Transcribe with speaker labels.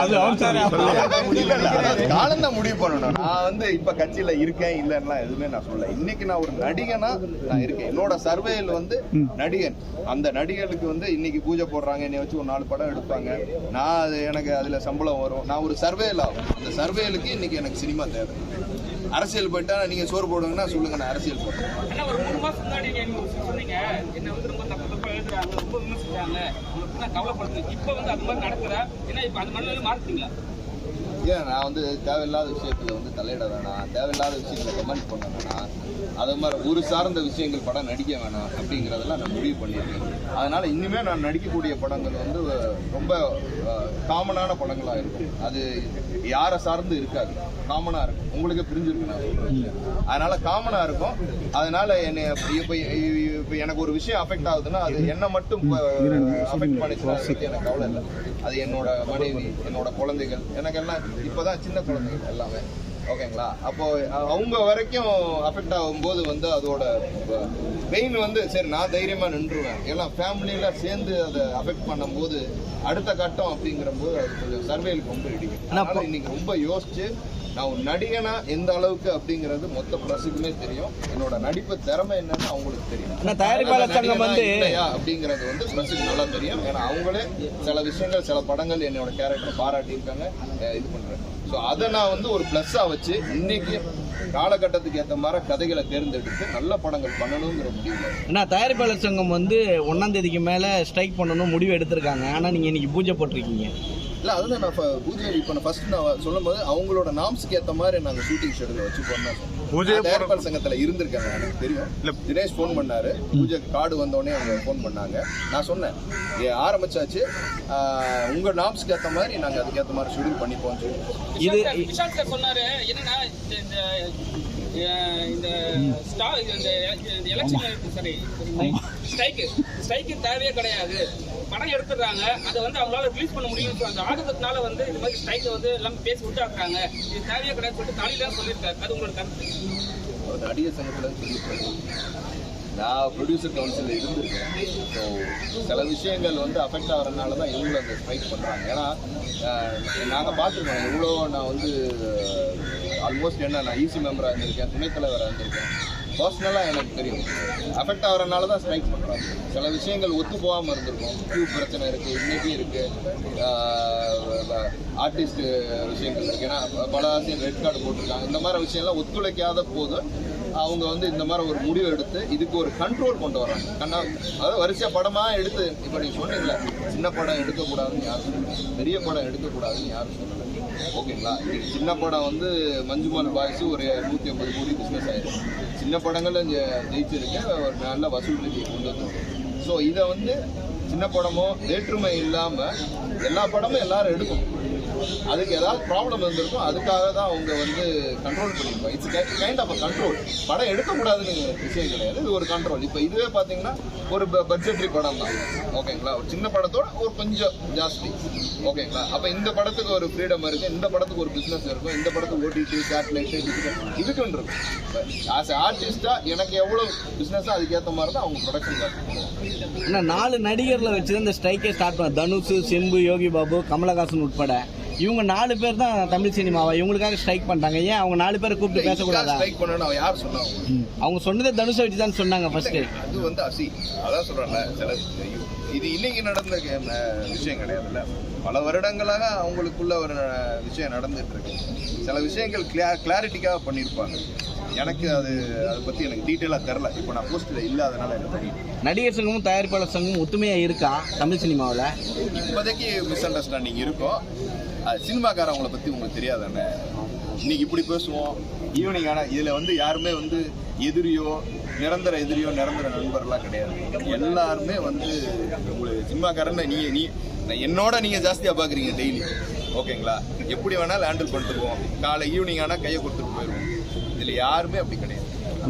Speaker 1: அது
Speaker 2: காலம் தான் முடிவு பண்ணணும். நான் வந்து இப்ப கட்சியில இருக்கேன் இல்லைன்னா எதுவுமே நான் சொல்ல இன்னைக்கு நான் ஒரு நடிகனா நான் இருக்கேன். என்னோட சர்வேயில் வந்து நடிகன். அந்த நடிகர்களுக்கு வந்து இன்னைக்கு பூஜை போடுறாங்க. என்னை வச்சு ஒரு நாலு படம் எடுப்பாங்க. நான் அது எனக்கு அதுல சம்பளம் வரும். நான் ஒரு சர்வேல ஆகும். அந்த சர்வேலுக்கு இன்னைக்கு எனக்கு சினிமா தேவை. அரசியல் போயிட்டா நீங்க சோறு போடுங்கன்னா சொல்லுங்க நான் அரசியல் போடுறேன்.
Speaker 3: கவலைப்படுத்து வந்து இப்ப வந்து அது மாதிரி நடக்குதா ஏன்னா இப்ப அந்த மனநிலை மாறுத்தீங்களா
Speaker 2: ஏன் நான் வந்து தேவையில்லாத விஷயத்துல வந்து தலையிட வேணாம் தேவையில்லாத விஷயங்களை கமெண்ட் பண்ண வேணாம் அது மாதிரி ஒரு சார்ந்த விஷயங்கள் படம் நடிக்க வேணாம் அப்படிங்கிறதெல்லாம் நான் முடிவு பண்ணியிருக்கேன். அதனால இனிமே நான் நடிக்கக்கூடிய படங்கள் வந்து ரொம்ப காமனான படங்களா இருக்கும். அது யாரை சார்ந்து இருக்காது. காமனா இருக்கும். உங்களுக்கு புரிஞ்சிருக்கு நான் சொல்றது. அதனால காமனா இருக்கும். அதனால என்னை இப்போ இப்போ எனக்கு ஒரு விஷயம் அஃபெக்ட் ஆகுதுன்னா அது என்ன மட்டும் அஃபெக்ட் பண்ணிச்சுன்னா எனக்கு கவலை இல்லை. அது என்னோட மனைவி என்னோட குழந்தைகள் எனக்கு எல்லாம் இப்போதான் சின்ன குழந்தைகள் எல்லாமே. ஓகேங்களா? அப்போ அவங்க வரைக்கும் அஃபெக்ட் ஆகும்போது வந்து அதோட பெயின் வந்து சரி நான் தைரியமா நின்றுவேன். எல்லாம் ஃபேமிலியில சேர்ந்து அதை அஃபெக்ட் பண்ணும்போது அடுத்த கட்டம் அப்படிங்கிற போது அது கொஞ்சம் சர்வேலுக்கு ரொம்ப இடிக்கும். இன்னைக்கு ரொம்ப யோசிச்சு நான் ஒரு நடிகனா எந்த அளவுக்கு அப்படிங்கிறது மொத்த பிரசுக்குமே தெரியும். என்னோட நடிப்பு திறமை என்னன்னு அவங்களுக்கு தெரியும்.
Speaker 1: தயாரிப்பாளர் சங்கம் வந்து-
Speaker 2: அப்படிங்கிறது வந்து பிரசுக்கு நல்லா தெரியும். ஏன்னா அவங்களே சில விஷயங்கள் சில படங்கள் என்னோட கேரக்டர் பாராட்டியிருக்காங்க. இது பண்றேன் ஸோ அதை நான் வந்து ஒரு ப்ளஸ்ஸாக வச்சு இன்னைக்கு காலகட்டத்துக்கு ஏற்ற மாதிரி கதைகளை தேர்ந்தெடுத்து நல்ல படங்கள் பண்ணணுங்கிற முடிவு.
Speaker 1: ஆனா தயாரிப்பாளர் சங்கம் வந்து ஒன்னாம் தேதிக்கு மேல ஸ்ட்ரைக் பண்ணணும் முடிவு எடுத்திருக்காங்க. ஆனா நீங்க இன்னைக்கு பூஜை போட்டிருக்கீங்க.
Speaker 2: இல்லை அதுதான் நான் பூஜை இப்போ நான் ஃபர்ஸ்ட் நான் சொல்லும்போது அவங்களோட நாம்ஸ்க்கு ஏற்ற மாதிரி நாங்கள் ஷூட்டிங் ஷெடியூல் வச்சு பண்ணோம். பூஜை தயாரிப்பாளர் சங்கத்தில் இருந்திருக்காங்க எனக்கு தெரியும். தினேஷ் ஃபோன் பண்ணாரு. பூஜை கார்டு வந்தோடனே அவங்க ஃபோன் பண்ணாங்க. நான் சொன்னேன் ஏ ஆரம்பிச்சாச்சு. ஆஹ் உங்க நாம்ஸ்க்கு ஏற்ற மாதிரி நாங்கள் அதுக்கேற்ற மாதிரி ஷெடியூல் பண்ணிப்போம் சொல்லி.
Speaker 1: இது
Speaker 3: சொன்னாரு. என்னன்னா இந்த இந்த இந்த ஸ்டா இந்த எலெக்ஷன் சரி ஸ்ட்ரைக்கு ஸ்ட்ரைக்கு தேவையே கிடையாது. படம் எடுத்துடுறாங்க. அதை வந்து அவங்களால ரிலீஸ் பண்ண முடியும் அந்த ஆதங்கத்தினால வந்து இது மாதிரி ஸ்ட்ரைக்கை வந்து எல்லாமே பேசி விட்டாக்குறாங்க. இது தேவையே கிடையாது சொல்லிட்டு தலையில சொல்லியிருக்காரு. அது உங்களோட கருத்து?
Speaker 2: ஒரு நடிகர் சங்கத்தில் சொல்லியிருக்காரு. நான் ப்ரொடியூசர் கவுன்சிலில் இருந்திருக்கேன். ஸோ சில விஷயங்கள் வந்து அஃபெக்ட் ஆகிறதுனால தான் இவங்களும் அந்த ஸ்ட்ரைக் பண்ணுறாங்க ஏன்னா நாங்கள் பார்த்துருக்கோம். எவ்வளோ நான் வந்து ஆல்மோஸ்ட் என்ன நான் ஈசி மெம்பராக இருந்திருக்கேன் துணைத்தலைவராக இருந்திருக்கேன். பர்சனலாக எனக்கு தெரியும். அஃபெக்ட் ஆகிறனால தான் ஸ்ட்ரைக் பண்ணுறாங்க சில விஷயங்கள் ஒத்து போகாமல் இருந்திருக்கும். டியூப் பிரச்சனை இருக்குது இன்னைக்கு இருக்குது ஆர்டிஸ்ட் விஷயங்கள் இருக்குது ஏன்னா பல ஆசிரியர் ரெட் கார்டு போட்டிருக்காங்க. இந்த மாதிரி விஷயம்லாம் ஒத்துழைக்காத போது அவங்க வந்து இந்த மாதிரி ஒரு முடிவு எடுத்து இதுக்கு ஒரு கண்ட்ரோல் கொண்டு வராங்க கண்ணா அதாவது வரிசையா படமாக எடுத்து இப்போ நீங்கள் சொன்னீங்களே சின்ன படம் எடுக்கக்கூடாதுன்னு யாரும் சொல்லலை. பெரிய படம் எடுக்கக்கூடாதுன்னு யாரும் சொல்லலை. ஓகேங்களா? இன்னைக்கு சின்ன படம் வந்து மஞ்சுமால் பாய்ஸ் ஒரு நூற்றி ஐம்பது கோடி பிஸ்னஸ் ஆயிருக்கு. சின்ன படங்கள் இங்கே ஜெயிச்சிருக்கு. ஒரு நல்ல வசூல் நிதியை கொண்டு வந்திருக்கு ஸோ இதை வந்து சின்ன படமோ வேற்றுமை இல்லாமல் எல்லா படமும் எல்லாரும் எடுக்கும். அதுக்கு ஏதாவது ப்ராப்ளம் இருந்திருக்கும் அதுக்காக தான் அவங்க வந்து கண்ட்ரோல் பண்ணியிருக்கோம். இட்ஸ் கைண்ட் ஆஃப் கண்ட்ரோல் படம் எடுக்கக்கூடாதுன்னு விஷயம் கிடையாது. இது ஒரு கண்ட்ரோல் இப்போ இதுவே பார்த்தீங்கன்னா ஒரு பட்ஜெட்ரி படம் தான். ஓகேங்களா ஒரு சின்ன படத்தோட ஒரு கொஞ்சம் ஜாஸ்தி. ஓகேங்களா அப்போ இந்த படத்துக்கு ஒரு ஃப்ரீடம் இருக்குது இந்த படத்துக்கு ஒரு பிஸ்னஸ் இருக்கும் இந்த படத்துக்கு ஓடிடி சேட்டலைட் இதுக்குன்னு இருக்கும் ஆஸ் ஆர்டிஸ்டாக எனக்கு எவ்வளோ பிஸ்னஸாக அதுக்கேற்ற மாதிரி தான் அவங்க ப்ரொடக்ஷன்
Speaker 1: ஏன்னா நாலு நடிகர்களை வச்சு இந்த ஸ்ட்ரைக்கே ஸ்டார்ட் பண்ண. தனுஷ் சிம்பு யோகி பாபு கமலஹாசன் உட்பட. இவங்க நாலு பேர் தான் தமிழ் சினிமாவை இவங்களுக்காக ஸ்ட்ரைக் பண்ணிட்டாங்க. ஏன் அவங்க நாலு பேரை கூப்பிட்டு பேசக்கூடாதா?
Speaker 2: ஸ்ட்ரைக் பண்ணணும் அவன் யார் சொன்னாங்க.
Speaker 1: அவங்க சொன்னதே தனுஷை வச்சு தான் சொன்னாங்க ஃபர்ஸ்ட்
Speaker 2: அது வந்து அசி. அதான் சொல்றேன்ல சில இது இன்னைக்கு நடந்த விஷயம் கிடையாதுல்ல. பல வருடங்களாக அவங்களுக்குள்ள ஒரு விஷயம் நடந்துட்டு இருக்கு சில விஷயங்கள் கிளியா கிளாரிட்டிக்காக பண்ணியிருப்பாங்க எனக்கு அது அதை பற்றி எனக்கு டீட்டெயிலாக தெரில இப்போ நான் போஸ்ட்டில் இல்லாதனால எனக்கு தெரியும்
Speaker 1: நடிகர் சங்கமும் தயாரிப்பாளர் சங்கமும் ஒத்துமையா இருக்கா தமிழ் சினிமாவில்?
Speaker 2: இப்போதைக்கு மிஸ் அண்டர்ஸ்டாண்டிங் இருக்கும் அது சினிமாக்காரவங்கள பற்றி உங்களுக்கு தெரியாதானே? இன்னைக்கு இப்படி பேசுவோம். ஈவினிங் ஆனால் இதில் வந்து யாருமே வந்து எதிரியோ நிரந்தர எதிரியோ நிரந்தர நண்பர்லாம் கிடையாது. எல்லாருமே வந்து உங்களுக்கு சினிமாக்காரன் நீங்கள் நீ நான் என்னோட நீங்கள் ஜாஸ்தியாக பார்க்குறீங்க டெய்லி ஓகேங்களா? எப்படி வேணாலும் ஹேண்டில் பண்ணிட்டு போவோம் காலை ஈவினிங் ஆனால் கையை கொடுத்துட்டு போயிடுவோம். இதில் யாருமே அப்படி கிடையாது.